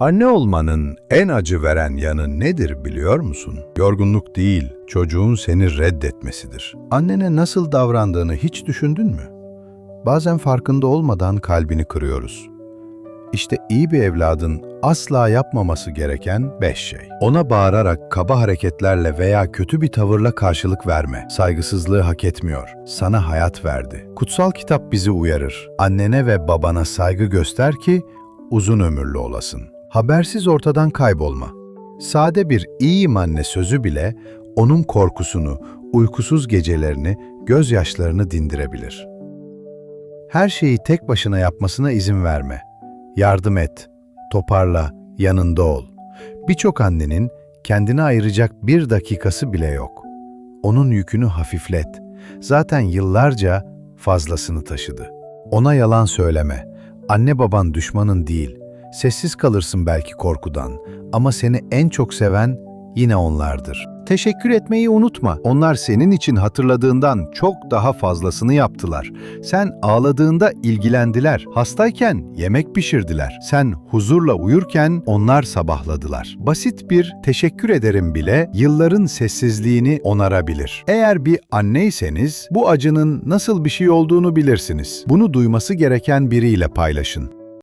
Anne olmanın en acı veren yanı nedir biliyor musun? Yorgunluk değil, çocuğun seni reddetmesidir. Annene nasıl davrandığını hiç düşündün mü? Bazen farkında olmadan kalbini kırıyoruz. İşte iyi bir evladın asla yapmaması gereken beş şey. Ona bağırarak, kaba hareketlerle veya kötü bir tavırla karşılık verme. Saygısızlığı hak etmiyor. Sana hayat verdi. Kutsal kitap bizi uyarır. Annene ve babana saygı göster ki uzun ömürlü olasın. Habersiz ortadan kaybolma. Sade bir iyiyim anne sözü bile onun korkusunu, uykusuz gecelerini, gözyaşlarını dindirebilir. Her şeyi tek başına yapmasına izin verme. Yardım et, toparla, yanında ol. Birçok annenin kendine ayıracak bir dakikası bile yok. Onun yükünü hafiflet. Zaten yıllarca fazlasını taşıdı. Ona yalan söyleme. Anne baban düşmanın değil. Sessiz kalırsın belki korkudan ama seni en çok seven yine onlardır. Teşekkür etmeyi unutma. Onlar senin için hatırladığından çok daha fazlasını yaptılar. Sen ağladığında ilgilendiler. Hastayken yemek pişirdiler. Sen huzurla uyurken onlar sabahladılar. Basit bir teşekkür ederim bile yılların sessizliğini onarabilir. Eğer bir anneyseniz bu acının nasıl bir şey olduğunu bilirsiniz. Bunu duyması gereken biriyle paylaşın.